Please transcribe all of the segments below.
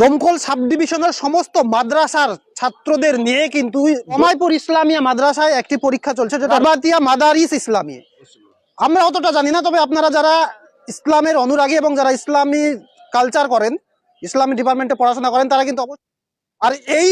দমকল সাব ডিভিশনের সমস্ত মাদ্রাসার ছাত্রদের নিয়ে কিন্তু অমায়পুর ইসলামিয়া মাদ্রাসায় একটি পরীক্ষা চলছে, যেটা মাদারিস ইসলামী। আমরা অতটা জানি না, তবে আপনারা যারা ইসলামের অনুরাগী এবং যারা ইসলামী কালচার করেন, ইসলামী ডিপার্টমেন্টে পড়াশোনা করেন, তারা কিন্তু আর এই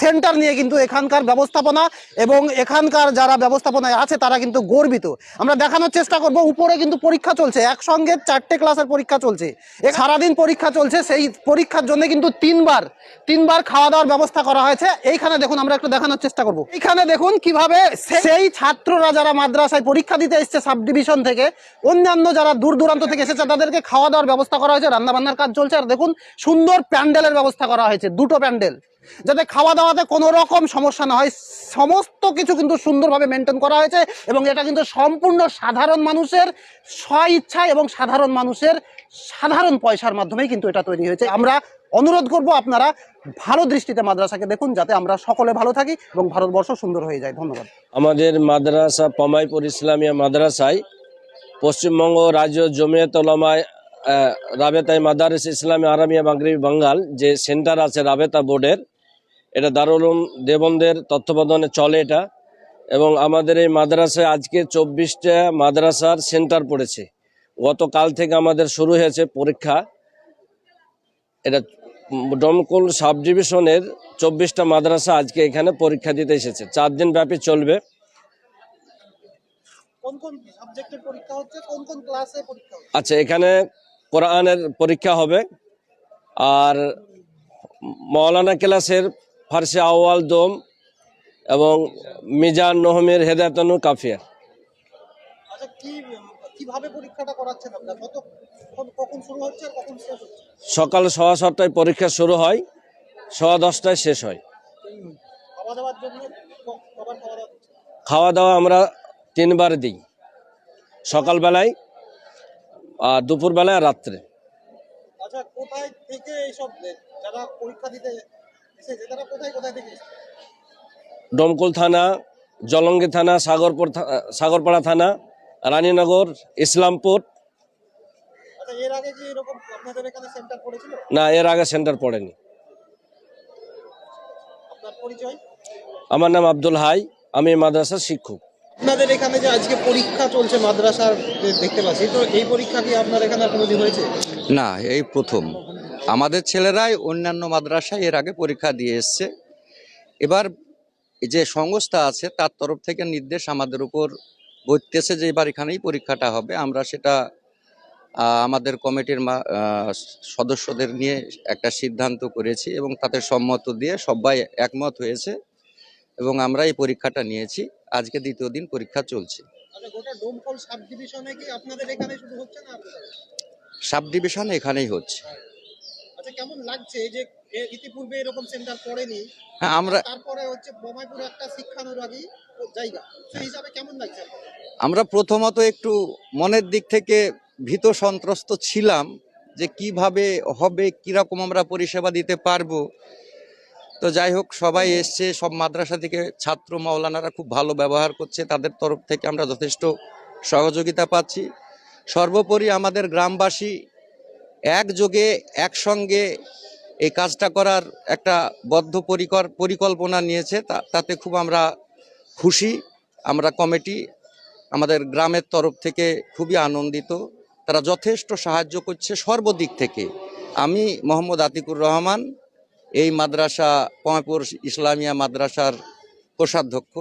সেন্টার নিয়ে কিন্তু এখানকার ব্যবস্থাপনা এবং এখানকার যারা ব্যবস্থাপনায় আছে, তারা কিন্তু গর্বিত। আমরা দেখানোর চেষ্টা করব, উপরে কিন্তু পরীক্ষা চলছে। একসঙ্গে চারটে ক্লাসের পরীক্ষা চলছে। সারাদিন পরীক্ষা চলছে, সেই পরীক্ষার জন্য কিন্তু তিনবার তিনবার খাওয়া দাওয়ার ব্যবস্থা করা হয়েছে। এইখানে দেখুন, আমরা একটু দেখানোর চেষ্টা করব। এইখানে দেখুন কীভাবে সেই ছাত্ররা যারা মাদ্রাসায় পরীক্ষা দিতে এসছে সাব ডিভিশন থেকে, অন্যান্য যারা দূর দূরান্ত থেকে এসেছে, তাদেরকে খাওয়া দাওয়ার ব্যবস্থা করা হয়েছে, রান্নাবান্নার কাজ চলছে। আর দেখুন, সুন্দর প্যান্ডেলের ব্যবস্থা করা হয়েছে, দুটো প্যান্ডেল। যাতে খাওয়া দাওয়াতে কোনো রকম সমস্যা না হয়। সমস্ত কিছু কিন্তু সুন্দরভাবে মেনটেন করা হয়েছে এবং এটা কিন্তু সম্পূর্ণ সাধারণ মানুষের স্ব ইচ্ছা এবং সাধারণ মানুষের সাধারণ পয়সার মাধ্যমেই কিন্তু এটা তৈরি হয়েছে। আমরা অনুরোধ করব আপনারা ভালো দৃষ্টিতে মাদ্রাসাকে দেখুন যাতে আমরা সকলে ভালো থাকি এবং ভারতবর্ষ সুন্দর হয়ে যায়। ধন্যবাদ। আমাদের মাদ্রাসা পমাইপুর ইসলামিয়া মাদ্রাসায় পশ্চিমবঙ্গ রাজ্য জমিয়ত ওলামায় আহ, রাবেতাই মাদারিস ইসলামী আরামিয়া মাগরিবি বাঙ্গাল যে সেন্টার আছে রাবেতা বোর্ডের এটা দারুল উলুম দেবন্দের তত্ত্বাবধানে চলে এটা। এবং আমাদের এই মাদ্রাসায় আজকে চব্বিশটা মাদ্রাসার সেন্টার পড়েছে। গতকাল থেকে আমাদের শুরু হয়েছে পরীক্ষা। এটা ডমকল সাব ডিভিশনের চব্বিশটা মাদ্রাসা আজকে এখানে পরীক্ষা দিতে এসেছে। চার দিন ব্যাপী চলবে। আচ্ছা এখানে কোরআনের পরীক্ষা হবে। আর মৌলানা ক্লাসের ফার্সি আওয়াল দোম এবং মিজান নহমের হেদায়তনু কাফিয়া। আচ্ছা সকাল সোয়া সাতটায় পরীক্ষা শুরু হয় সোয়া দশটায় শেষ হয়। খাওয়া দাওয়া আমরা তিনবার দিই সকালবেলায় আর দুপুরবেলায় রাত্রে। আচ্ছা কোথায় থেকে এইসব যারা পরীক্ষা দিতে তারা কোথায় কোথায় থেকে ডমকল থানা জলঙ্গি থানা সাগরপুর থা- সাগরপাড়া থানা রানীনগর ইসলামপুর। আচ্ছা এর আগে কি এরকম আপনাদের এখানে সেন্টার পড়েছিল? না এর আগে সেন্টার পড়েনি। আমার নাম আব্দুল হাই আমি মাদ্রাসার শিক্ষক। আপনাদের এখানে যে আজকে পরীক্ষা চলছে মাদ্রাসার দেখতে পাচ্ছি তো এই পরীক্ষা কি আপনার এখানে কোনোদিন হয়েছে? না এই প্রথম। আমাদের ছেলেরাই অন্যান্য মাদ্রাসায় এর আগে পরীক্ষা দিয়ে এসছে। এবার যে সংস্থা আছে তার তরফ থেকে নির্দেশ আমাদের উপর বইতেছে যে এবার এখানেই পরীক্ষাটা হবে। আমরা সেটা আমাদের কমিটির মা- সদস্যদের নিয়ে একটা সিদ্ধান্ত করেছি এবং তাতে সম্মত দিয়ে সবাই একমত হয়েছে এবং আমরা এই পরীক্ষাটা নিয়েছি। আজকে দ্বিতীয় দিন পরীক্ষা চলছে। সাব ডিভিশনে এখানেই হচ্ছে। লাগছে যে ইতিপূর্বে এরকম সেন্টার হ্যাঁ আমরা তারপরে হচ্ছে বোমাইপুর একটা শিক্ষানুরাগী জায়গা। সেই হিসাবে কেমন লাগছে? আমরা প্রথমত একটু মনের দিক থেকে ভীত সন্ত্রস্ত ছিলাম যে কীভাবে হবে কীরকম আমরা পরিষেবা দিতে পারব। তো যাই হোক সবাই এসছে সব মাদ্রাসা থেকে ছাত্র মাওলানারা খুব ভালো ব্যবহার করছে তাদের তরফ থেকে আমরা যথেষ্ট সহযোগিতা পাচ্ছি। সর্বোপরি আমাদের গ্রামবাসী একযোগে, একসঙ্গে এই কাজটা করার একটা বদ্ধ পরিকর পরিকল্পনা নিয়েছে। তাতে খুব আমরা খুশি। আমরা কমিটি আমাদের গ্রামের তরফ থেকে খুবই আনন্দিত। তারা যথেষ্ট সাহায্য করছে সর্বদিক থেকে। আমি মোহাম্মদ আতিকুর রহমান, এই মাদ্রাসা, পমাপুর ইসলামিয়া মাদ্রাসার কোষাধ্যক্ষ।